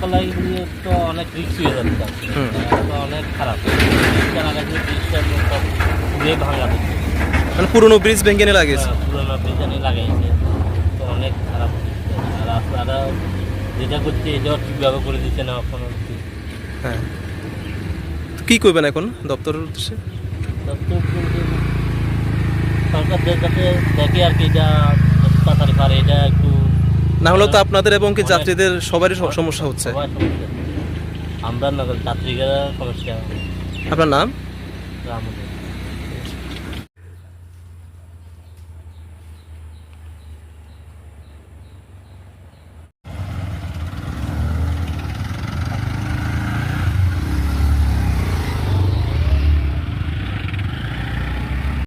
কলাই নিয়ে তো অনেক রিক্স হয়ে যাচ্ছে তো অনেক খারাপ। পুড়ে ভাঙা মানে পুরনো ব্রিজ ভেঙে নিয়ে লাগিয়েছে। পুরোনো ব্রিজানি লাগাইছে তো অনেক খারাপ। আপনারা যেটা করছে এটাও ঠিকভাবে করে দিচ্ছে না এখন হ্যাঁ। কি করবেন এখন দপ্তরের উদ্দেশ্যে? দপ্তর সরকারদের কাছে দেখে আর কি এটা তাড়াতাড়ি পারে এটা একটু না হলে তো আপনাদের এবং কি যাত্রীদের সবারই সমস্যা হচ্ছে? আমরা না যাত্রীরা সমস্যা। আপনার নাম? রামু